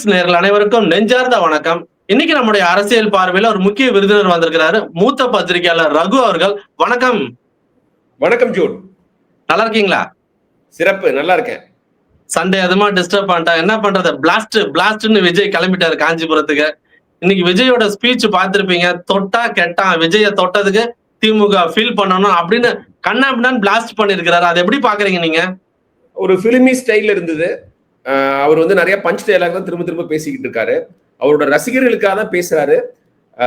Clicks நேர்கள் அனைவருக்கும் நெஞ்சார்ந்த வணக்கம். இன்னைக்கு நம்முடைய அரசியல் பார்வையில ஒரு முக்கிய விருந்தினர் வந்திருக்கிறாரு. மூத்த பத்திரிகையாளர் ரகு அவர்கள். வணக்கம். வணக்கம் ஜூன். நல்லா இருக்கீங்களா? சிறப்பு நல்லா இருக்கேன். சண்டே அதுமா டிஸ்டர்ப் பண்ணிட்டா? என்ன பண்றது? பிளாஸ்ட் பிளாஸ்ட்னு விஜய் கிளம்பிட்டாரு காஞ்சிபுரத்துக்கு. இன்னைக்கு விஜயோட ஸ்பீச் பார்த்திருப்பீங்க. தொட்டா கெட்டான். விஜய தொட்டதுக்கு திமுக ஃபீல் பண்ணணும் அப்படின்னு கண்ணாபின்னான்னு பிளாஸ்ட் பண்ணிருக்கிறாரு அதை எப்படி பாக்குறீங்க நீங்க? ஒரு பிலிமி ஸ்டைல் இருந்தது. அவர் வந்து நிறைய பஞ்ச் டைலாக் தான் திரும்ப திரும்ப பேசிக்கிட்டு இருக்காரு. அவரோட ரசிகர்களுக்காக தான் பேசுறாரு.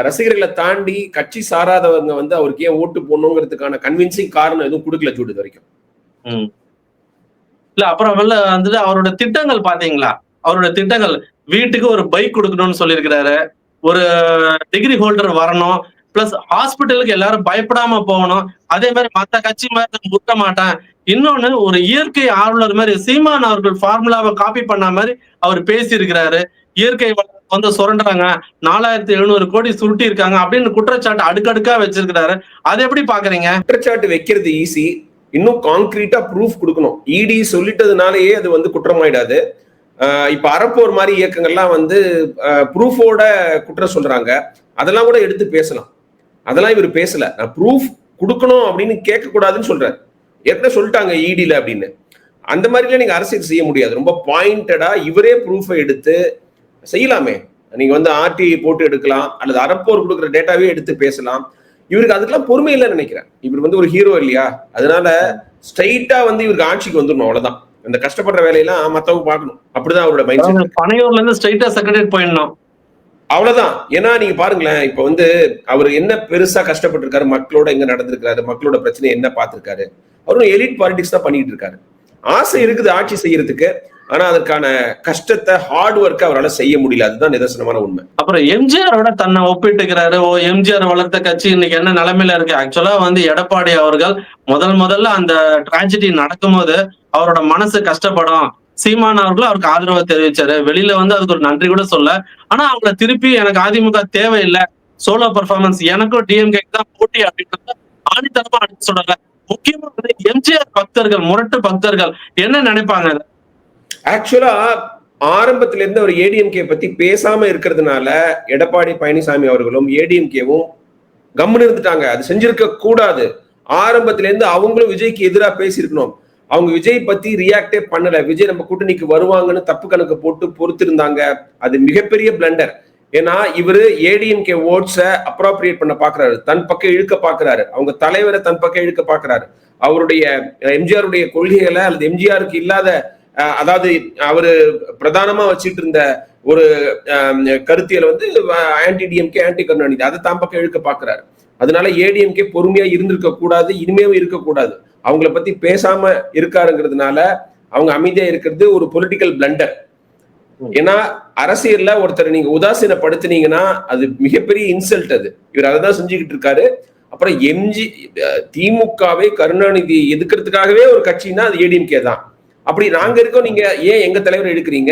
ரசிகர்களை தாண்டி கட்சி சாராதவங்க வந்து அவருக்கு ஏன் ஓட்டு போடணுங்கிறதுக்கான கன்வின்சிங் காரணம் எதுவும் கொடுக்கல சூடு வரைக்கும். இல்ல அப்புறம் வந்துட்டு அவரோட திட்டங்கள் பாத்தீங்களா? அவரோட திட்டங்கள் வீட்டுக்கு ஒரு பைக் கொடுக்கணும்னு சொல்லியிருக்கிறாரு. ஒரு டிகிரி ஹோல்டர் வரணும். பிளஸ் ஹாஸ்பிட்டலுக்கு எல்லாரும் பயப்படாம போகணும். அதே மாதிரி மத்த கட்சி மாதிரி முட்ட மாட்டேன். இன்னொன்னு ஒரு இயற்கை ஆர்வலர் மாதிரி சீமான் அவர்கள் ஃபார்முலாவை காப்பி பண்ண மாதிரி அவர் பேசியிருக்கிறாரு. இயற்கை வந்து சுரண்டுறாங்க. நாலாயிரத்தி எழுநூறு கோடி சுருட்டி இருக்காங்க அப்படின்னு குற்றச்சாட்டு அடுக்கடுக்கா வச்சிருக்கிறாரு. அதை எப்படி பாக்குறீங்க? குற்றச்சாட்டு வைக்கிறது ஈஸி இன்னும் கான்கிரீட்டா ப்ரூஃப் கொடுக்கணும். இடி சொல்லிட்டதுனாலயே அது வந்து குற்றமாயிடாது. ஆஹ் இப்ப அறப்போர் மாதிரி இயக்கங்கள்லாம் வந்து ப்ரூஃபோட குற்றம் சொல்றாங்க. அதெல்லாம் கூட எடுத்து பேசலாம். அதெல்லாம் இவர் பேசல. நான் ப்ரூஃப் கொடுக்கணும் அப்படின்னு கேட்க கூடாதுன்னு சொல்றாரு ஏற்கனவே சொல்லிட்டாங்க இடியில அப்படின்னு. அந்த மாதிரிலாம் நீங்க அரசியல் செய்ய முடியாது. ரொம்ப பாயிண்டடா இவரே ப்ரூஃபை எடுத்து செய்யலாமே. நீங்க வந்து ஆர்டிஐ போட்டு எடுக்கலாம். அல்லது அறப்போர் கொடுக்குற டேட்டாவே எடுத்து பேசலாம். இவருக்கு அதுக்கெல்லாம் பொறுமை இல்லைன்னு நினைக்கிறேன். இவர் வந்து ஒரு ஹீரோ இல்லையா? அதனால ஸ்ட்ரைட்டா வந்து இவருக்கு ஆட்சிக்கு வந்துடணும் அவ்வளவுதான். அந்த கஷ்டப்படுற வேலையெல்லாம் மத்தவங்க பார்க்கணும். அப்படிதான் அவரோட மைண்ட் செட் பனையூர்ல இருந்து ஸ்ட்ரைட்டா செக்ரட்டரியேட் போயிடணும். அவ்வளவுதான். ஏன்னா நீங்க பாருங்களேன் இப்ப வந்து அவர் என்ன பெருசா கஷ்டப்பட்டிருக்காரு மக்களோட எங்க நடந்திருக்காரு மக்களோட பிரச்சனை என்ன பார்த்திருக்காரு. அவரும் எலிட் பாலிடிக்ஸ் தான் பண்ணிட்டு இருக்காரு. ஆசை இருக்குது ஆட்சி செய்யறதுக்கு ஆனா அதற்கான கஷ்டத்தை ஹார்ட் ஒர்க் அவரால் செய்ய முடியல. அதுதான் நிதர்சனமான உண்மை. அப்புறம் எம்ஜிஆரோட தன்னை ஒப்பிட்டுக்கிறாரு. ஓ எம்ஜிஆர் வளர்த்த கட்சி இன்னைக்கு என்ன நிலைமையில இருக்கு? ஆக்சுவலா வந்து எடப்பாடி அவர்கள் முதல் முதல்ல அந்த டிராஜடி நடக்கும்போது அவரோட மனசு கஷ்டப்படும். சீமான் அவர்களும் அவருக்கு ஆதரவை தெரிவிச்சாரு. வெளியில வந்து அதுக்கு ஒரு நன்றி கூட சொல்ல. ஆனா அவங்கள திருப்பி எனக்கு அதிமுக தேவையில்லை. சோலோ பர்ஃபார்மன்ஸ் எனக்கும் டிஎம்கே தான் போட்டி அப்படின்றத ஆணித்தரமா அனுப்பி சொல்றாங்க முக்கியமா வந்து எம்ஜிஆர் பக்தர்கள் முரட்டு பக்தர்கள் என்ன நினைப்பாங்க? ஆக்சுவலா ஆரம்பத்துல இருந்து அவர் ஏடிஎம்கே பத்தி பேசாம இருக்கிறதுனால எடப்பாடி பழனிசாமி அவர்களும் ஏடிஎம்கேவும் கம்முன்னு இருந்துட்டாங்க. அது செஞ்சிருக்க கூடாது. ஆரம்பத்துல இருந்து அவங்களும் விஜய்க்கு எதிராக பேசியிருக்கணும். அவங்க விஜய் பத்தி ரியாக்டே பண்ணல. விஜய் நம்ம கூட்டணிக்கு வருவாங்கன்னு தப்பு கணக்கு போட்டு பொறுத்திருந்தாங்க. அது மிகப்பெரிய பிளண்டர் ஏன்னா இவர் ஏடிஎம்கே ஓட்ஸை அப்ராப்ரியேட் பண்ண பாக்குறாரு. தன் பக்கம் இழுக்க பாக்குறாரு. அவங்க தலைவரை தன் பக்கம் இழுக்க பாக்குறாரு. அவருடைய எம்ஜிஆருடைய கொள்கைகளை அல்லது எம்ஜிஆருக்கு இல்லாத அதாவது அவரு பிரதானமா வச்சிட்டு இருந்த ஒரு அஹ், கருத்தியலை வந்து ஆன்டி டிஎம்கே ஆன்டி கருணாநிதி அதை தான் பக்கம் இழுக்க பாக்குறாரு. அதனால ஏடிஎம்கே பொறுமையா இருந்திருக்க கூடாது இனிமேவும் இருக்கக்கூடாது. அவங்கள பத்தி பேசாம இருக்காருங்கிறதுனால அவங்க அமைதியா இருக்கிறது ஒரு பொலிட்டிக்கல் பிளண்டர் ஏன்னா அரசியல்ல ஒருத்தர் நீங்க உதாசீனப்படுத்தினீங்கன்னா அது மிகப்பெரிய இன்சல்ட் அது. இவர் அதை தான் செஞ்சுக்கிட்டு இருக்காரு. அப்புறம் எம்ஜி திமுகவை கருணாநிதி எதுக்கிறதுக்காகவே ஒரு கட்சின்னா அது ஏடிஎம்கே தான். அப்படி நாங்க இருக்கோம் நீங்க ஏன் எங்க தலைவர் எடுக்கிறீங்க?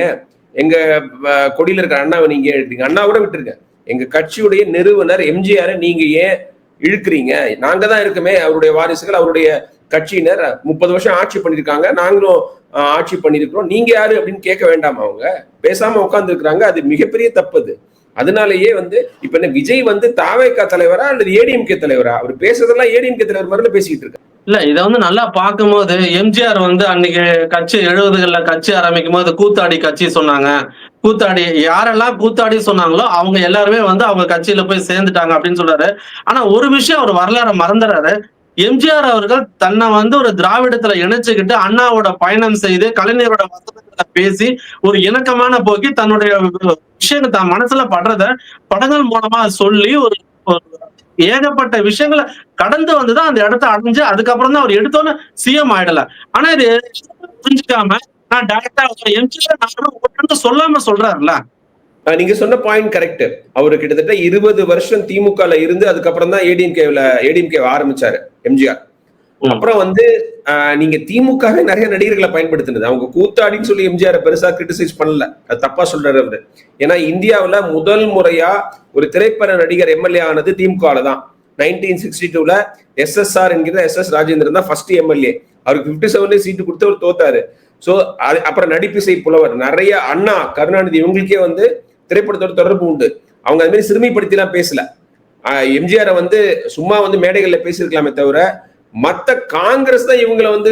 எங்க கொடியில இருக்கிற அண்ணாவை நீங்க எடுக்கிறீங்க? அண்ணா கூட விட்டுருங்க. எங்க கட்சியுடைய நிறுவனர் எம்ஜிஆரை நீங்க ஏன் இழுக்கிறீங்க? நாங்க தான் இருக்கமே அவருடைய வாரிசுகள் அவருடைய கட்சியினர் முப்பது வருஷம் ஆட்சி பண்ணியிருக்காங்க. நாங்களும் ஆட்சி பண்ணியிருக்கிறோம். நீங்க யாரு அப்படின்னு கேட்க வேண்டாமா அவங்க. பேசாம உட்கார்ந்து இருக்கிறாங்க அது மிகப்பெரிய தப்பு அது. அதனாலேயே வந்து இப்ப என்ன விஜய் வந்து தாவேக்கா தலைவரா அல்லது ஏடிஎம்கே தலைவரா? அவர் பேசுறதெல்லாம் ஏடிஎம்கே தலைவர் மாதிரில பேசிக்கிட்டு இருக்காரு. இல்ல இத வந்து நல்லா பார்க்கும்போது எம்ஜிஆர் வந்து அன்னைக்கு கட்சி எழுபதுகள்ல கட்சி ஆரம்பிக்கும் போது கூத்தாடி கட்சி சொன்னாங்க. கூத்தாடி யாரெல்லாம் கூத்தாடி சொன்னாங்களோ அவங்க எல்லாருமே வந்து அவங்க கட்சியில போய் சேர்ந்துட்டாங்க அப்படின்னு சொல்றாரு. ஆனா ஒரு விஷயம் அவர் வரலாறு மறந்துறாரு. எம்ஜிஆர் அவர்கள் தன்னை வந்து ஒரு திராவிடத்துல இணைச்சுக்கிட்டு அண்ணாவோட பயணம் செய்து கலைஞரோட வசனங்களை பேசி ஒரு இணக்கமான போக்கி தன்னுடைய விஷயம் தான் மனசுல படுறத படங்கள் மூலமா சொல்லி ஒரு ஏகப்பட்ட விஷயங்களை கடந்து வந்துதான் அந்த இடத்த அடைஞ்சு அதுக்கப்புறம் தான் அவர் எடுத்தோன்னு சிஎம் ஆயிடல. ஆனா இது புரிஞ்சுக்காம நான் டேரக்டா எம்ஜிஆர் சொல்லாம சொல்றாருல்ல. நீங்க சொன்ன பாயிண்ட் கரெக்ட் அவரு கிட்டத்தட்ட இருபது வருஷம் திமுகல இருந்து அதுக்கப்புறம் தான் ஏடிஎம்கேல ஏடிஎம்கே ஆரம்பிச்சாரு எம்ஜிஆர். அப்புறம் வந்து நீங்க திமுகவே நிறைய நடிகர்களை பயன்படுத்தினது. அவங்க கூத்தாடின்னு சொல்லி எம்ஜிஆர் பெருசா கிரிட்டிசைஸ் பண்ணல. அது தப்பா சொல்றாரு அவரு. ஏன்னா இந்தியாவுல முதல் முறையா ஒரு திரைப்பட நடிகர் எம்எல்ஏ ஆனது திமுகல தான். நைன்டீன் சிக்ஸ்டி டூல எஸ்எஸ்ஆர் என்கிற எஸ் எஸ் ராஜேந்திரன் தான் ஃபர்ஸ்ட் எம்எல்ஏ அவருக்கு பிப்டி செவன்ல சீட்டு கொடுத்து அவர் தோத்தாரு. சோ அப்புறம் நடிப்பிசை புலவர் நிறைய அண்ணா கருணாநிதி இவங்களுக்கே வந்து திரைப்படத்தோட தொடர்பு உண்டு. அவங்க அது மாதிரி சிறுமைப்படுத்தி எல்லாம் பேசல எம்ஜிஆரை வந்து சும்மா வந்து மேடைகள்ல பேசியிருக்கலாமே தவிர மற்ற காங்கிரஸ் தான் இவங்களை வந்து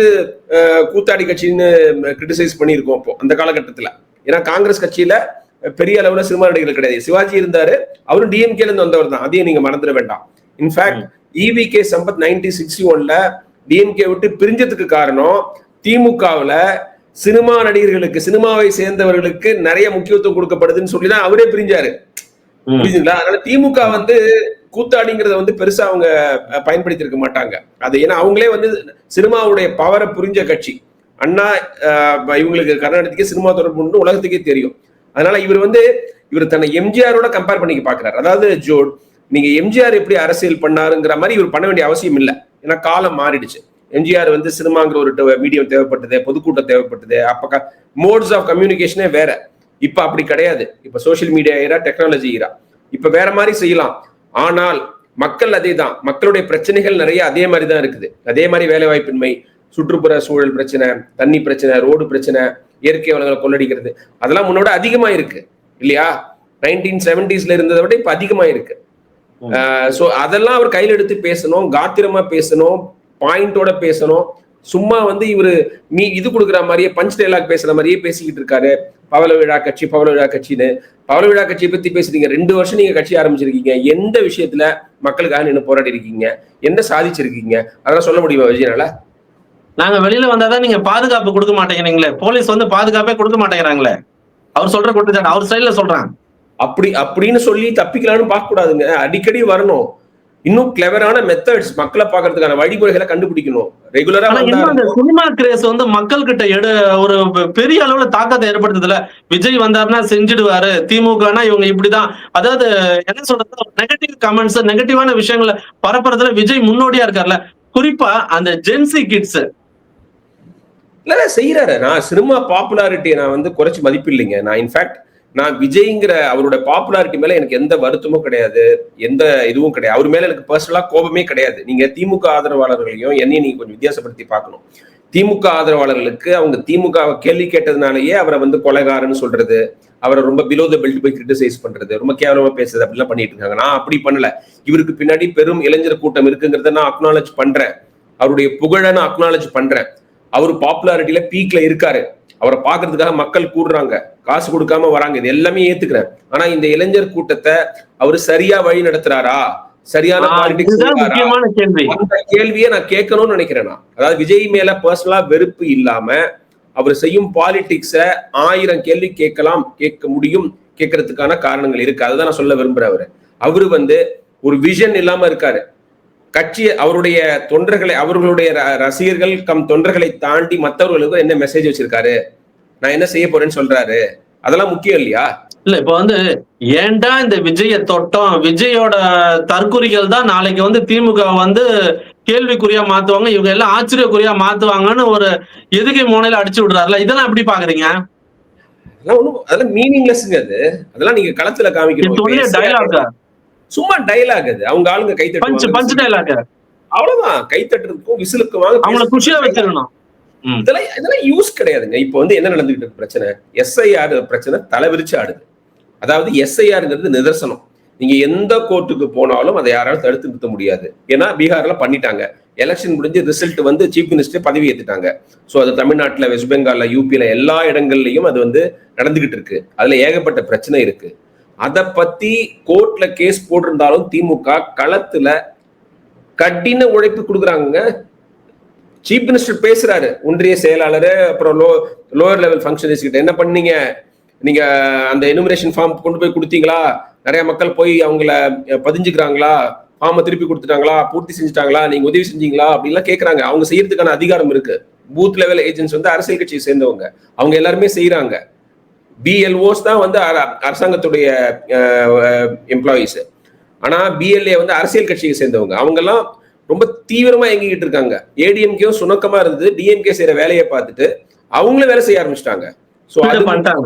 கூத்தாடி கட்சின்னு கிரிட்டிசைஸ் பண்ணியிருக்கோம் அப்போ அந்த காலகட்டத்தில். ஏன்னா காங்கிரஸ் கட்சியில பெரிய அளவுல சினிமா நடிகர்கள் கிடையாது. சிவாஜி இருந்தாரு அவரும் டிஎம்கேல இருந்து வந்தவர் தான். அதையும் நீங்க மறந்துட வேண்டாம். In fact EV K Sampath nineteen sixty ஒன்ல டிஎம்கே விட்டு பிரிஞ்சதுக்கு காரணம் திமுகவுல சினிமா நடிகர்களுக்கு சினிமாவை சேர்ந்தவர்களுக்கு நிறைய முக்கியத்துவம் கொடுக்கப்படுதுன்னு சொல்லி தான் அவரே பிரிஞ்சாரு. புரியுதுங்களா அதனால திமுக வந்து கூத்தாடிங்கிறத வந்து பெருசா அவங்க பயன்படுத்தி இருக்க மாட்டாங்க. அது ஏன்னா அவங்களே வந்து சினிமாவுடைய பவரை புரிஞ்ச கட்சி. அண்ணா இவங்களுக்கு கர்நாடகத்துக்கே சினிமா தொடர்பு உலகத்துக்கே தெரியும். அதனால இவர் வந்து இவர் தன்னை எம்ஜிஆரோட கம்பேர் பண்ணிக்க பாக்குறாரு. அதாவது ஜோட் நீங்க எம்ஜிஆர் எப்படி அரசியல் பண்ணாருங்கிற மாதிரி இவர் பண்ண வேண்டிய அவசியம் இல்லை. ஏன்னா காலம் மாறிடுச்சு. எம்ஜிஆர் வந்து சினிமாங்கிற ஒரு மீடியம் தேவைப்பட்டது பொதுக்கூட்டம் தேவைப்பட்டது. அப்ப மோட்ஸ் ஆஃப் கம்யூனிகேஷனே வேற. இப்ப அப்படி கிடையாது. இப்ப social media era technology era இப்ப வேற மாதிரி செய்யலாம். ஆனால் மக்கள் அதே தான் மக்களுடைய பிரச்சனைகள் நிறைய அதே மாதிரி தான் இருக்குது. அதே மாதிரி வேலை வாய்ப்பின்மை சுற்றுப்புற சூழல் பிரச்சனை தண்ணி பிரச்சனை ரோடு பிரச்சனை இயற்கை வளங்களை கொள்ளடிக்கிறது. அதெல்லாம் முன்னோட அதிகமா இருக்கு. இல்லையா? நைன்டீன் செவன்டிஸ்ல இருந்ததை விட இப்ப அதிகமா இருக்கு. சோ அதெல்லாம் அவர் கையில் எடுத்து பேசணும் காத்திரமா பேசணும். பாயிண்டோட பேசணும். சும்மா வந்து இவரு நீ இது கொடுக்குற மாதிரியே பஞ்ச் டைலாக் பேசுற மாதிரியே பேசிக்கிட்டு இருக்காரு. பவள விழா கட்சி பவள விழா கட்சின்னு. பவள விழா கட்சியை பத்தி பேசுறீங்க. ரெண்டு வருஷம் நீங்க கட்சி ஆரம்பிச்சிருக்கீங்க. எந்த விஷயத்துல மக்களுக்காக நின்று போராடி இருக்கீங்க என்ன சாதிச்சிருக்கீங்க? அதெல்லாம் சொல்ல முடியுமா விஜயனால நாங்க வெளியில வந்தாதான் நீங்க பாதுகாப்பு கொடுக்க மாட்டேங்கிறீங்களே. போலீஸ் வந்து பாதுகாப்பே கொடுக்க மாட்டேங்கிறாங்களே. அவர் சொல்ற குற்றச்சாட்டு அவர் ஸ்டைல சொல்றான். அப்படி அப்படின்னு சொல்லி தப்பிக்கலாம்னு பார்க்க கூடாதுங்க அடிக்கடி வரணும். இன்னும் கிளவரான மெத்தட்ஸ் மக்களை பார்க்கறதுக்கான வழிமுறைகளை கண்டுபிடிக்கணும். ரெகுலரா சினிமா கிரேஸ் வந்து மக்கள் கிட்ட எடு ஒரு பெரிய அளவுல தாக்கத்தை ஏற்படுத்துதுல விஜய் வந்தாருன்னா செஞ்சிடுவாரு. திமுகனா இவங்க இப்படிதான். அதாவது என்ன சொல்றது? நெகட்டிவ் கமெண்ட்ஸ் நெகட்டிவான விஷயங்களை பரப்புறதுல விஜய் முன்னோடியா இருக்கார்ல. குறிப்பா அந்த ஜென்சி கிட்ஸ் இல்ல இல்ல, செய்யறாரு நான் சினிமா பாப்புலாரிட்டியை நான் வந்து குறைச்சு மதிப்பு இல்லைங்க நான் இன்ஃபேக்ட் நான் விஜய்ங்கிற அவரோட பாப்புலாரிட்டி மேல எனக்கு எந்த வருத்தமும் கிடையாது. எந்த இதுவும் கிடையாது. அவர் மேல எனக்கு பர்சனலா கோபமே கிடையாது. நீங்க திமுக ஆதரவாளர்களையும் என்னையும் நீங்க கொஞ்சம் வித்தியாசப்படுத்தி பார்க்கணும். திமுக ஆதரவாளர்களுக்கு அவங்க திமுக கேள்வி கேட்டதுனாலயே அவரை வந்து கொலைகாரன்னு சொல்றது அவரை ரொம்ப பிலோ த பெல்ட் போய் கிரிட்டிசைஸ் பண்றது ரொம்ப கேவலமா பேசுறது அப்படிலாம் பண்ணிட்டு இருக்காங்க. நான் அப்படி பண்ணல. இவருக்கு பின்னாடி பெரும் இளைஞர் கூட்டம் இருக்குங்கிறத நான் அக்னாலஜ் பண்றேன். அவருடைய புகழை நான் அக்னாலஜ் பண்றேன். அவர் பாப்புலாரிட்டியில பீக்ல இருக்காரு. அவரை பாக்குறதுக்காக மக்கள் கூடுறாங்க. காசு கொடுக்காம வராங்க. இது எல்லாமே ஏத்துக்கிறேன். ஆனா இந்த இளைஞர் கூட்டத்தை அவர் சரியா வழி நடத்துறாரா? சரியான அந்த கேள்வியை நான் கேட்கணும்னு நினைக்கிறேன் நான். அதாவது விஜய் மேல பர்சனலா வெறுப்பு இல்லாம அவர் செய்யும் பாலிடிக்ஸ ஆயிரம் கேள்வி கேட்கலாம் கேட்க முடியும் கேட்கறதுக்கான காரணங்கள் இருக்கு. அதுதான் நான் சொல்ல விரும்புறேன் அவரு. அவரு வந்து ஒரு விஷன் இல்லாம இருக்காரு. கட்சி அவருடைய தொண்டர்களை அவர்களுடைய ரசிகர்கள் கம் தொண்டர்களை தாண்டி மற்றவர்களுக்கு என்ன மெசேஜ் வச்சிருக்காரு? நான் என்ன செய்ய போறேன்னு சொல்றாரு? அதெல்லாம் முக்கியம் இல்லையா? இல்ல இப்ப வந்து ஏன்டா இந்த விஜய தொட்டம்? விஜயோட தற்குறிகள் தான் நாளைக்கு வந்து திமுக வந்து கேள்விக்குறியா மாத்துவாங்க இவங்க எல்லாம் ஆச்சரியக்குறியா மாத்துவாங்கன்னு ஒரு எதுகை முனையில அடிச்சு விடுறாருல. இதெல்லாம் எப்படி பாக்குறீங்க? அதெல்லாம் ஒண்ணும் அதெல்லாம் மீனிங்லெஸ்ங்க அது. அதெல்லாம் நீங்க களத்துல காமிக்கணும் சும்மா டைலாக் அது. அவங்க ஆளுங்க கை பஞ்ச் டைலாக் அவ்வளவுதான். கை தட்டுறதுக்கும் விசிலுக்கு வாங்க அவங்கள குஷியா வச்சிடணும். இதெல்லாம் இதெல்லாம் யூஸ் கிடையாதுங்க. இப்போ வந்து என்ன நடந்துகிட்டு இருக்கு பிரச்சனை? எஸ்ஐஆர் பிரச்சனை தலைவிரிச்சு ஆடுது. அதாவது எஸ்ஐஆர்ங்கிறது நிதர்சனம். நீங்க எந்த கோர்ட்டுக்கு போனாலும் அதை யாராலும் தடுத்து நிறுத்த முடியாது. ஏன்னா பீகார்ல பண்ணிட்டாங்க. எலெக்ஷன் முடிஞ்சு ரிசல்ட் வந்து சீஃப் மினிஸ்டர் பதவி ஏத்துட்டாங்க. ஸோ அது தமிழ்நாட்டுல வெஸ்ட் பெங்கால்ல யூபியில எல்லா இடங்கள்லயும் அது வந்து நடந்துகிட்டு இருக்கு. அதுல ஏகப்பட்ட பிரச்சனை இருக்கு. அதை பத்தி கோர்ட்ல கேஸ் போட்டிருந்தாலும் திமுக களத்துல கடின உழைப்பு கொடுக்குறாங்க சீஃப் மினிஸ்டர் பேசுறாரு ஒன்றிய செயலாளர் அப்புறம் லோ லோயர் லெவல் ஃபங்க்ஷனரிஸ் கிட்ட. என்ன பண்ணீங்க? நீங்க அந்த எனுமரேஷன் ஃபார்ம் கொண்டு போய் கொடுத்தீங்களா? நிறைய மக்கள் போய் அவங்கள பதிஞ்சுக்கிறாங்களா? ஃபார்மை திருப்பி கொடுத்துட்டாங்களா? பூர்த்தி செஞ்சுட்டாங்களா? நீங்க உதவி செஞ்சீங்களா? அப்படின்லாம் கேட்கறாங்க அவங்க செய்யறதுக்கான அதிகாரம் இருக்கு. பூத் லெவல் ஏஜென்ட்ஸ் வந்து அரசியல் கட்சியை சேர்ந்தவங்க. அவங்க எல்லாருமே செய்யறாங்க பிஎல்ஓஸ் தான் வந்து அர- அரசாங்கத்துடைய எம்ப்ளாயீஸ் ஆனா பிஎல்ஏ வந்து அரசியல் கட்சியை சேர்ந்தவங்க. அவங்க எல்லாம் ரொம்ப தீவிரமா இயங்கிக்கிட்டு இருக்காங்க. ஏடிஎம்கேவும் சுணக்கமா இருந்தது. டிஎம்கே செய்யற வேலையை பார்த்துட்டு அவங்களும் வேலை செய்ய ஆரம்பிச்சிட்டாங்க. ஸோ அது பண்ணிட்டாங்க.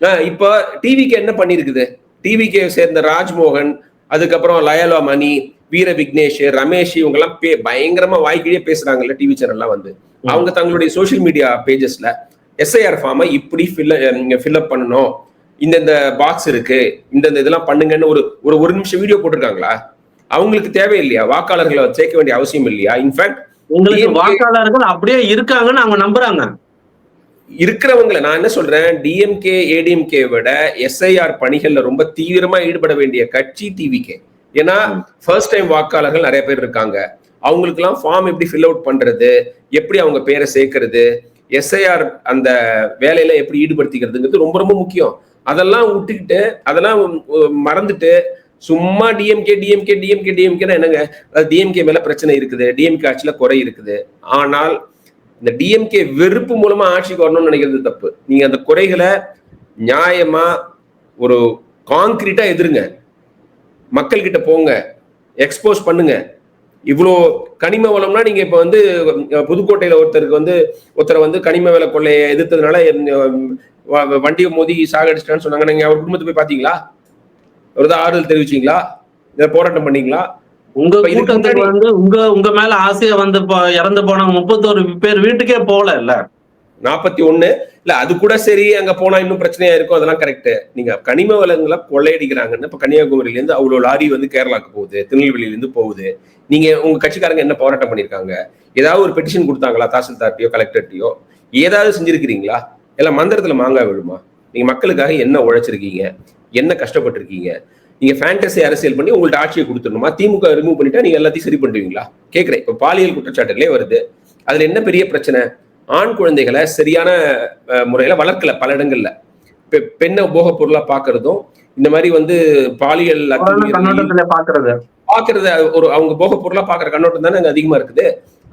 ஆஹ் இப்போ டிவிக்கு என்ன பண்ணிருக்குது? டிவிக்கு சேர்ந்த ராஜ்மோகன் அதுக்கப்புறம் லயலா மணி வீர விக்னேஷ் ரமேஷ் இவங்க எல்லாம் பே பயங்கரமா வாய்க்கிலேயே பேசுறாங்கல்ல டிவி சேனல்லாம் வந்து. அவங்க தங்களுடைய சோஷியல் மீடியா பேஜஸ்ல எஸ்ஐஆர் ஃபார்மை இப்படி ஃபில் நீங்க ஃபில்அப் பண்ணணும். இந்த இந்த பாக்ஸ் இருக்கு. இந்த இந்த இதெல்லாம் பண்ணுங்கன்னு ஒரு ஒரு ஒரு நிமிஷம் வீடியோ போட்டிருக்காங்களா? அவங்களுக்கு தேவையில்லையா? வாக்காளர்களை சேர்க்க வேண்டிய அவசியம் இல்லையா? இன்ஃபேக்ட் உங்களுக்கு வாக்காளர்கள் அப்படியே இருக்காங்கன்னு அவங்க நம்புறாங்க. இருக்கிறவங்களை நான் என்ன சொல்றேன்? டிஎம்கே ஏடிஎம்கே விட எஸ்ஐஆர் பணிகள்ல ரொம்ப தீவிரமா ஈடுபட வேண்டிய கட்சி டிவிகே ஏன்னா ஃபர்ஸ்ட் டைம் வாக்காளர்கள் நிறைய பேர் இருக்காங்க. அவங்களுக்குலாம் ஃபார்ம் எப்படி ஃபில் அவுட் பண்றது? எப்படி அவங்க பேரை சேர்க்கறது? எஸ்ஐஆர் அந்த வேலையில எப்படி ஈடுபடுத்திக்கிறதுங்கிறது ரொம்ப ரொம்ப முக்கியம். அதெல்லாம் விட்டுக்கிட்டு அதெல்லாம் மறந்துட்டு சும்மா டிஎம்கே டிஎம்கே டிஎம்கே டிஎம்கேனா என்னங்க? டிஎம்கே மேல பிரச்சனை இருக்குது டிஎம்கே ஆட்சியில குறை இருக்குது. ஆனால் இந்த டிஎம்கே வெறுப்பு மூலமா ஆட்சிக்கு வரணும்னு நினைக்கிறது தப்பு. நீங்க அந்த குறைகளை நியாயமா ஒரு காங்கிரீட்டா எதிருங்க. மக்கள்கிட்ட போங்க. எக்ஸ்போஸ் பண்ணுங்க. இவ்வளோ கனிம வளம்னா நீங்க இப்ப வந்து புதுக்கோட்டையில ஒருத்தருக்கு வந்து ஒருத்தரை வந்து கனிம வள கொள்ளையை எதிர்த்ததுனால வண்டியை மோதி சாகடிச்சிட்டான்னு சொன்னாங்க. நீங்க அவர் குடும்பத்தை போய் பாத்தீங்களா? ஒரு தான் ஆறுதல் தெரிவிச்சீங்களா? இதை போராட்டம் பண்ணீங்களா? உங்க கூட்டத்துக்கு வந்து உங்க உங்க மேல ஆசையா வந்து இறந்து போன முப்பத்தோரு பேர் வீட்டுக்கே போகல இல்ல? நாற்பத்தி ஒன்று இல்ல அது கூட சரி அங்க போனா இன்னும் பிரச்சனையா இருக்கும் அதெல்லாம் கரெக்ட் நீங்க கனிம வளங்களை கொள்ளையடிக்கிறாங்கன்னு இப்ப கன்னியாகுமரியில இருந்து அவ்வளவு லாரி வந்து கேரளாக்கு போகுது திருநெல்வேலியில இருந்து போகுது. நீங்க உங்க கட்சிக்காரங்க என்ன போராட்டம் பண்ணிருக்காங்க ஏதாவது ஒரு பெட்டிஷன் கொடுத்தாங்களா தாசில்தார்ட்டியோ கலெக்டர்ட்டியோ ஏதாவது செஞ்சிருக்கிறீங்களா? எல்லாம் மந்திரத்துல மாங்காய் விழுமா? நீங்க மக்களுக்காக என்ன உழைச்சிருக்கீங்க? என்ன கஷ்டப்பட்டிருக்கீங்க? நீங்க ஃபேண்டசி அரசியல் பண்ணி உங்கள்ட்ட ஆட்சியை கொடுத்துடணுமா? திமுக ரிமூவ் பண்ணிட்டா நீங்க எல்லாத்தையும் சரி பண்ணுவீங்களா கேக்குறேன். இப்ப பாலியல் குற்றச்சாட்டுகளே வருது. அதுல என்ன பெரிய பிரச்சனை? ஆண் குழந்தைகளை சரியான முறையில வளர்க்கல பல இடங்கள்ல. பெண்ணை போக பொருளா பாக்குறதும் இந்த மாதிரி வந்து பாலியல் பாக்குறது. பாக்குறத ஒரு அவங்க போக பொருளா பாக்குற கண்ணோட்டம் தானே அங்க அதிகமா இருக்குது.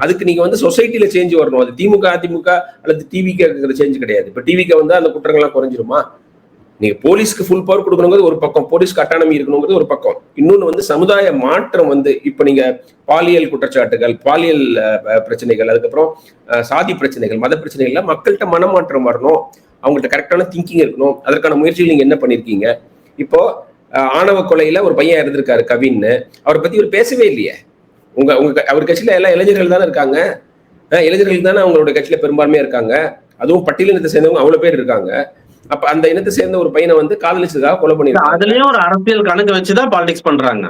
அதுக்கு நீங்க வந்து சொசைட்டில சேஞ்ச் வரணும். அது திமுக அதிமுக அல்லது டிவிக்கு இருக்கிற சேஞ்ச் கிடையாது. இப்ப டிவிக்கு வந்து அந்த குற்றங்கள்லாம் குறைஞ்சிருமா? நீங்க போலீஸ்க்கு ஃபுல் பவர் கொடுக்கணுங்கிறது ஒரு பக்கம் போலீஸ்க்கு அட்டானமி இருக்கணுங்கிறது ஒரு பக்கம். இன்னொன்னு வந்து சமுதாய மாற்றம் வந்து இப்ப நீங்க பாலியல் குற்றச்சாட்டுகள் பாலியல் பிரச்சனைகள் அதுக்கப்புறம் சாதி பிரச்சனைகள் மத பிரச்சனைகள்ல மக்கள்கிட்ட மனமாற்றம் வரணும். அவங்கள்ட்ட கரெக்டான திங்கிங் இருக்கணும். அதற்கான முயற்சிகள் நீங்க என்ன பண்ணிருக்கீங்க? இப்போ ஆணவ கொலையில ஒரு பையன் இருந்திருக்காரு கவின்னு. அவரை பத்தி இவர் பேசவே இல்லையே. உங்க உங்க அவர் கட்சியில எல்லா இளைஞர்கள் தானே இருக்காங்க. இளைஞர்கள் தானே அவங்களோட கட்சியில பெரும்பான்மையா இருக்காங்க. அதுவும் பட்டியலினத்தை சேர்ந்தவங்க அவ்வளவு பேர் இருக்காங்க. அப்ப அந்த இனத்தை சேர்ந்த ஒரு பையனை வந்து காதலிச்சதுக்காக கொலை பண்ணிருக்காங்க. அதுலயும் ஒரு அரசியல் கணக்கு வச்சுதான் பாலிடிக்ஸ் பண்றாங்க.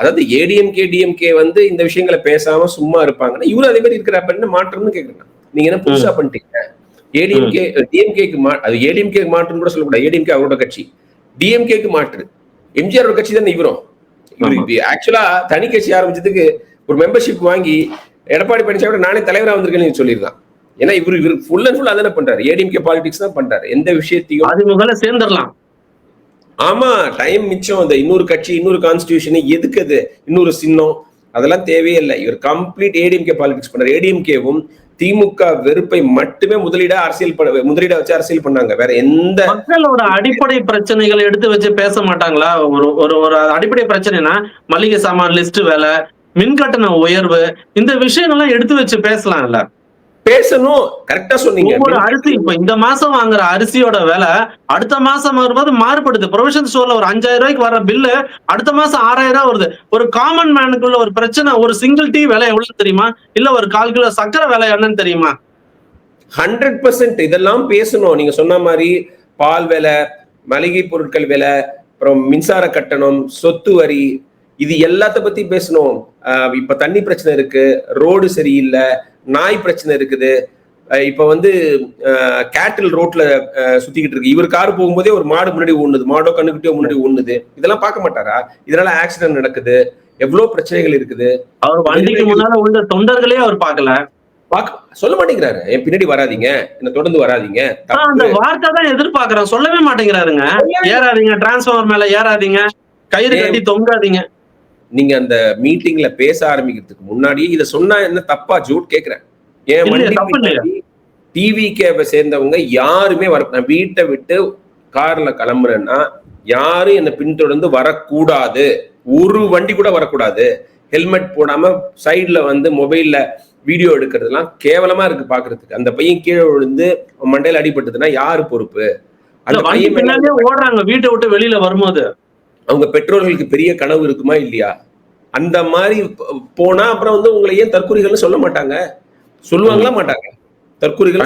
அதாவது ஏடிஎம்கே டிஎம்கே வந்து இந்த விஷயங்களை பேசாம சும்மா இருப்பாங்கன்னா இவரு அதே மாதிரி இருக்கிறப்ப என்ன மாற்றம்னு கேக்குறேன் நீங்க என்ன புதுசா பண்ணிட்டீங்க? ஏடிஎம்கே டிஎம்கேக்கு மா. அது ஏடிஎம்கே மாற்றுன்னு கூட சொல்லக்கூடாது. ஏடிஎம்கே அவரோட கட்சி. டிஎம்கேக்கு மாற்று. எம்ஜிஆரோட கட்சி தானே இவரும். ஆக்சுவலா தனி கட்சி ஆரம்பிச்சதுக்கு ஒரு மெம்பர்ஷிப் வாங்கி எடப்பாடி பழனிசாமி நானே தலைவரா வந்திருக்கேன்னு சொல்லியிருக்கான் ஏன்னா இவரு இவரு ஃபுல் அண்ட் ஃபுல் அதானே பண்றாரு. ஏடிஎம்கே பாலிடிக்ஸ் தான் பண்றாரு. எந்த விஷயத்தையும் அதிமுக சேர்ந்துடலாம். ஆமா டைம் மிச்சம். அந்த இன்னொரு கட்சி இன்னொரு கான்ஸ்டியூஷன் எதுக்கு அது? இன்னொரு சின்னம். அதெல்லாம் தேவையே இல்லை இவர் கம்ப்ளீட் ஏடிஎம்கே பாலிடிக்ஸ் பண்றாரு. ஏடிஎம்கேவும் திமுக வெறுப்பை மட்டுமே முதலீடா அரசியல் பண்ண முதலீடா வச்சு அரசியல் பண்ணாங்க. வேற எந்த மக்களோட அடிப்படை பிரச்சனைகளை எடுத்து வச்சு பேச மாட்டாங்களா? ஒரு ஒரு ஒரு அடிப்படை பிரச்சனைனா மளிகை சாமான் லிஸ்ட் வேலை மின் கட்டண உயர்வு இந்த விஷயங்கள்லாம் எடுத்து வச்சு பேசலாம்ல. பேசணும் கரெக்டா சொன்னீங்க. அரிசி இப்ப இந்த மாசம் வாங்குற அரிசியோட விலை அடுத்த மாசம் வரும்போது மாறுபடுது. ப்ரொவிஷன் ஸ்டோர்ல ஒரு அஞ்சாயிரம் ரூபாய்க்கு வர பில்லு அடுத்த மாசம் ஆறாயிரம் ரூபாய் வருது. ஒரு காமன் மேனுக்குள்ள ஒரு பிரச்சனை ஒரு சிங்கிள் டீ விலை எவ்வளவு தெரியுமா? இல்ல ஒரு கால் கிலோ சக்கரை விலை என்னன்னு தெரியுமா? ஹண்ட்ரட் பர்சன்ட் இதெல்லாம் பேசணும். நீங்க சொன்ன மாதிரி பால் விலை மளிகை பொருட்கள் விலை அப்புறம் மின்சார கட்டணம் சொத்து வரி இது எல்லாத்த பத்தி பேசணும். இப்ப தண்ணி பிரச்சனை இருக்கு ரோடு சரியில்லை நாய் பிரச்சனை இருக்குது. இப்ப வந்து கேட்டில் ரோட்ல சுத்திக்கிட்டு இருக்கு. இவர் கார் போகும்போதே ஒரு மாடு முன்னாடி ஓடுது மாடோ கண்ணுக்குட்டியோ முன்னாடி ஓடுது இதெல்லாம் பார்க்க மாட்டாரா? இதனால ஆக்சிடென்ட் நடக்குது. எவ்வளவு பிரச்சனைகள் இருக்குது? அவர் வண்டிக்கு முன்னால உள்ள தொண்டர்களே அவர் பார்க்கல. பார்க்க சொல்ல மாட்டேங்கிறாரு. என் பின்னாடி வராதீங்க. என்ன தொடர்ந்து வராதீங்க. அந்த வார்த்தை தான் எதிர்பார்க்கிறேன் சொல்லவே மாட்டேங்கிறாருங்க. ஏறாதீங்க டிரான்ஸ்ஃபார்மர் மேல ஏறாதீங்க. கயிறு கட்டி தொங்காதீங்க. நீங்க அந்த மீட்டிங்ல பேச ஆரம்பிக்கிறதுக்கு முன்னாடி இத சொன்னா என்ன தப்பா ஜூட் கேக்குறேன். இல்லையே. டிவி கேப சேர்ந்தவங்க யாருமே வர நான் வீட்டை விட்டு கார்ல கிளம்புறேன்னா யாரும் என்னை பின்தொடர்ந்து வரக்கூடாது. ஒரு வண்டி கூட வரக்கூடாது. ஹெல்மெட் போடாம சைடுல வந்து மொபைல்ல வீடியோ எடுக்கிறதுலாம் கேவலமா இருக்கு பாக்குறதுக்கு. அந்த பையன் கீழே விழுந்து மண்டையில அடிபட்டதுன்னா யாரு பொறுப்பு? ஓடுறாங்க வீட்டை விட்டு வெளியில வரும்போது. அவங்க பெற்றோர்களுக்கு பெரிய கனவு இருக்குமா இல்லையா? அந்த மாதிரி போனா அப்புறம் வந்து உங்களை ஏன் தற்கொலைகள்னு சொல்ல மாட்டாங்க? சொல்லுவாங்களா மாட்டாங்க? தற்கொலைகள்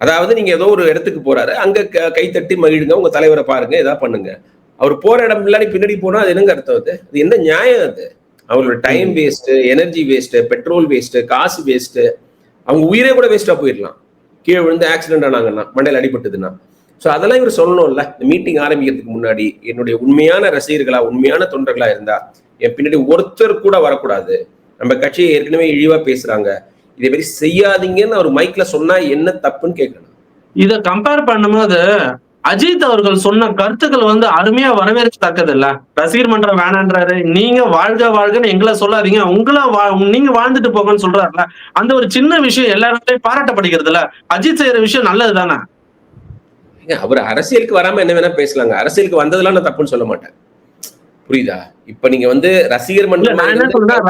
அதாவது நீங்க ஏதோ ஒரு இடத்துக்கு போறாரு அங்க க- கைத்தட்டி மகிழுங்க உங்க தலைவரை பாருங்க ஏதாவது பண்ணுங்க. அவர் போற இடம் முன்னாடி பின்னாடி போனா அது என்னங்க அர்த்தம் அது? அது என்ன நியாயம் அது? அவங்களோட time waste energy waste petrol waste காசு வேஸ்ட் அவங்க உயிரே கூட வேஸ்டா போயிடலாம். கீழே விழுந்து ஆக்சிடென்ட் ஆனாங்கன்னா மண்டையில் அடிபட்டதுன்னா. ஸோ அதெல்லாம் இவர் சொல்லணும்ல. இந்த மீட்டிங் ஆரம்பிக்கிறதுக்கு முன்னாடி என்னுடைய உண்மையான ரசிகர்களா உண்மையான தொண்டர்களா இருந்தா என் பின்னாடி ஒருத்தர் கூட வரக்கூடாது. நம்ம கட்சியை ஏற்கனவே இழிவா பேசுறாங்க. இதே மாதிரி செய்யாதீங்கன்னு அவர் மைக்ல சொன்னா என்ன தப்புன்னு கேட்கணும். இதை கம்பேர் பண்ணும்போது அஜித் அவர்கள் சொன்ன கருத்துக்கள் வந்து அருமையா வரவேற்கத்தக்கது இல்ல ரசிகர் மன்றம் வேணான்றாரு. நீங்க வாழ்க வாழ்கன்னு எங்களை சொல்லாதீங்க. உங்களா வா- நீங்க வாழ்ந்துட்டு போங்கன்னு சொல்றாருல அந்த ஒரு சின்ன விஷயம் எல்லாருமே பாராட்டப்படுகிறது இல்ல அஜித் செய்யற விஷயம் நல்லது தானே அவர் அரசியலுக்கு வராம என்ன வேணா பேசலாங்க. அரசியலுக்கு வந்ததெல்லாம் நான் தப்புன்னு சொல்ல மாட்டேன். புரியுதா? இப்ப நீங்க வந்து ரசிகர் மன்றம்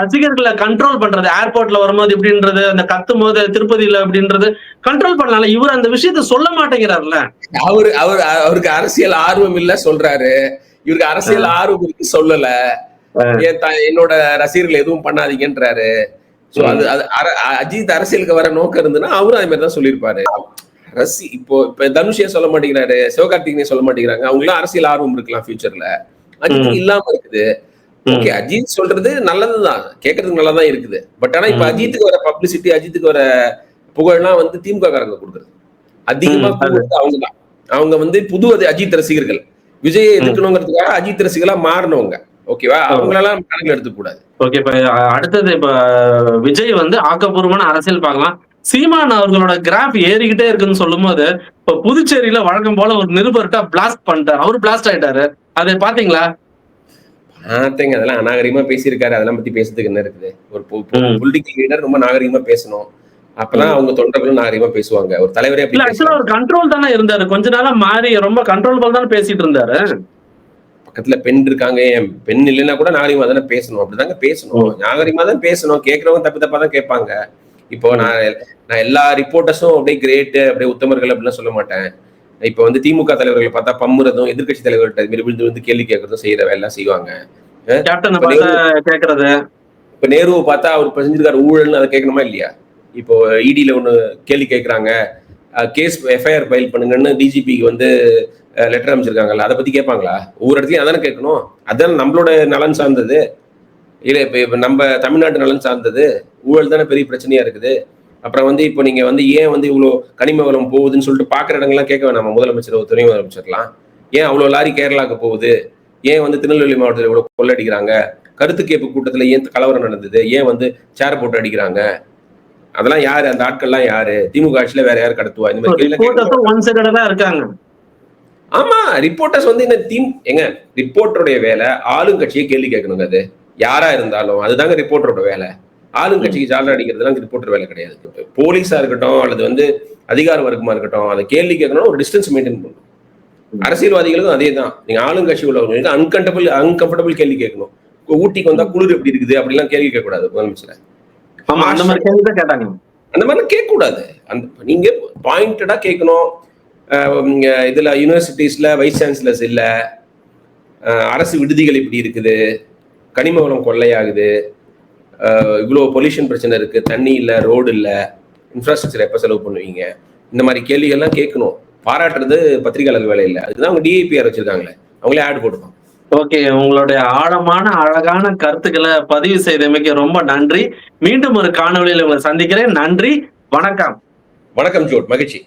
ரசிகர்களை கண்ட்ரோல் பண்றது ஏர்போர்ட்ல வரும்போது இப்படின்றது அந்த கத்தும் போது திருப்பதியில அப்படின்றது கண்ட்ரோல் பண்ணலாம் இவர் அந்த விஷயத்த சொல்ல மாட்டேங்கிறாருல்ல. அவரு அவர் அவருக்கு அரசியல் ஆர்வம் இல்ல சொல்றாரு. இவருக்கு அரசியல் ஆர்வம் இருக்கு சொல்லல. என்னோட ரசிகர்கள் எதுவும் பண்ணாதீங்கன்றாரு. சோ அது அஜித் அரசியலுக்கு வர நோக்கம் இருந்ததுன்னா அவரும் அதே மாதிரி தான் சொல்லியிருப்பாரு. ரசி இப்போ இப்ப தனுஷ் சொல்ல மாட்டேங்கிறாரு சிவகார்த்திகேயன் சொல்ல மாட்டேங்கிறாங்க. அவங்க எல்லாம் அரசியல் ஆர்வம் இருக்கலாம் ஃபியூச்சர்ல அஜித் இல்லாம இருக்குது. ஓகே அஜித் சொல்றது நல்லதுதான். கேட்கறதுக்கு நல்லா தான் இருக்குது. பட் ஆனா இப்ப. அஜித்துக்கு வர பப்ளிசிட்டி அஜித்துக்கு வர புகழ்லாம் வந்து திமுக காரங்க கொடுக்குறது. அதிகமா அவங்க தான் அவங்க வந்து புது அஜித் ரசிகர்கள். விஜயை எதிர்க்கணுங்கிறதுக்காக அஜித் ரசிகளா மாறினவங்க. ஓகேவா அவங்களெல்லாம் கணக்கில் எடுத்துக்க கூடாது. ஓகே இப்ப அடுத்தது இப்ப விஜய் வந்து ஆக்கப்பூர்வமான அரசியல் பார்க்கலாம். சீமான் அவர்களோட கிராஃப் ஏறிக்கிட்டே இருக்குன்னு சொல்லும்போது இப்ப புதுச்சேரியில வழக்கம் போல ஒரு நிருபர்கிட்ட பிளாஸ்ட் பண்ணிட்டாரு. அவரு பிளாஸ்ட் ஆயிட்டாரு. அதை பாத்தீங்களா? பார்த்தேங்க அதெல்லாம் அநாகரிகமா பேசியிருக்காரு. அதெல்லாம் பத்தி பேசுறதுக்கு என்ன இருக்குது? ஒரு. பொலிட்டிக்கல் லீடர் ரொம்ப நாகரிகமா பேசணும். அப்பதான் அவங்க தொண்டர்களும் நாகரிகமா பேசுவாங்க. ஒரு தலைவரே ஆக்சுவலா ஒரு கண்ட்ரோல் தானே இருந்தாரு. கொஞ்ச நாளா மாறி ரொம்ப கண்ட்ரோல் போல தானே பேசிட்டு இருந்தாரு. பக்கத்துல பெண் இருக்காங்க. என் பெண் இல்லைன்னா கூட நாகரிகமா தானே பேசணும். அப்படிதாங்க பேசணும். நாகரிகமா தான் பேசணும். கேட்கறவங்க தப்பு தப்பா தான் கேட்பாங்க. இப்போ நான் நான் எல்லா ரிப்போர்ட்டர்ஸும் அப்படியே கிரேட் அப்படியே உத்தமர்கள் அப்படிலாம் சொல்ல மாட்டேன். இப்போ வந்து திமுக தலைவர்களை பார்த்தா பம்முறதும் எதிர்க்கட்சி தலைவர்கள்ட்ட மாதிரி விழுந்து விழுந்து கேள்வி கேட்கறதும் செய்யற வேலை செய்வாங்க. கேக்குறது இப்ப நேருவை பார்த்தா அவர் செஞ்சிருக்காரு ஊழல்னு அதை கேட்கணுமா இல்லையா? இப்போ இடியில ஒண்ணு கேள்வி கேட்கறாங்க. கேஸ் எஃப்ஐஆர் ஃபைல் பண்ணுங்கன்னு டிஜிபிக்கு வந்து லெட்டர் அமைச்சிருக்காங்கல்ல அதை பத்தி கேட்பாங்களா? ஒவ்வொரு இடத்துலயும் அதானே கேட்கணும்? அதான் நம்மளோட நலன் சார்ந்தது. இல்ல இப்ப இப்ப நம்ம தமிழ்நாட்டு நலன் சார்ந்தது ஊழல் தானே பெரிய பிரச்சனையா இருக்குது. அப்புறம் வந்து இப்போ நீங்க வந்து ஏன் வந்து இவ்வளோ கனிம வளம் போகுதுன்னு சொல்லிட்டு பாக்குற இடங்கள்லாம் கேட்க வேணாமா. முதலமைச்சர் துணை முதலமைச்சர்லாம். ஏன் அவ்வளோ லாரி கேரளாக்கு போகுது? ஏன் வந்து திருநெல்வேலி மாவட்டத்தில் இவ்வளோ கொள்ளடிக்கிறாங்க? கருத்து கேட்பு கூட்டத்துல ஏன் கலவரம் நடந்தது? ஏன் வந்து சேர் போட்டு அடிக்கிறாங்க? அதெல்லாம் யாரு? அந்த ஆட்கள்லாம் யாரு? திமுக ஆட்சியில வேற யார் கடத்துவா? இந்த மாதிரி இருக்காங்க. ஆமா ரிப்போர்ட்டர்ஸ் வந்து இந்த தீம் எங்க ரிப்போர்ட்டருடைய வேலை ஆளுங்கட்சியை கேள்வி கேட்கணுங்க அது. யாரா இருந்தாலும் அதுதாங்க ரிப்போர்ட்டரோட வேலை. ஆளுங்கட்சிக்கு ஜாலரா அடிக்கிறதுலாம் ரிப்போர்ட்டர் வேலை கிடையாது. போலீஸா இருக்கட்டும் அல்லது வந்து அதிகார வர்க்கமா இருக்கட்டும் அதை கேள்வி கேட்கணும் ஒரு டிஸ்டன்ஸ் மெயின்டைன் பண்ணணும். அரசியல்வாதிகளுக்கும் அதே தான் நீங்க ஆளுங்கட்சி உள்ளவங்களுக்கு அன்கம்ஃபர்டபுள் அன்கம்ஃபர்டபுள் கேள்வி கேட்கணும். ஊட்டிக்கு வந்தா குளிர் எப்படி இருக்குது? அப்படிலாம் கேள்வி கேட்க கூடாது முதலமைச்சர் அந்த மாதிரி கேட்டாங்க. அந்த மாதிரிலாம் கேட்கக்கூடாது. அந்த நீங்க பாயிண்டடா கேட்கணும். இதுல யூனிவர்சிட்டிஸ்ல வைஸ் சான்சலர்ஸ் இல்ல. அரசு விடுதிகள் இப்படி இருக்குது. கனிம வளம் கொள்ளையாகுது. இவ்வளோ பொல்யூஷன் பிரச்சனை இருக்கு. தண்ணி இல்ல ரோடு இல்ல இன்ஃப்ராஸ்ட்ரக்சர் எப்ப செலவு பண்ணுவீங்க? இந்த மாதிரி கேள்விகள்லாம் கேட்கணும். பாராட்டுறது பத்திரிகையாளர் வேலை இல்லை. அதுதான் அவங்க டிஐபிஆர் வச்சிருக்காங்களே. அவங்களே ஆட் போட்டுப்பாங்க. ஓகே உங்களுடைய ஆழமான அழகான கருத்துக்களை பதிவு செய்தமைக்கு ரொம்ப நன்றி. மீண்டும் ஒரு காணொளியில் உங்களை சந்திக்கிறேன். நன்றி. வணக்கம். வணக்கம் ஜோட். மகிழ்ச்சி.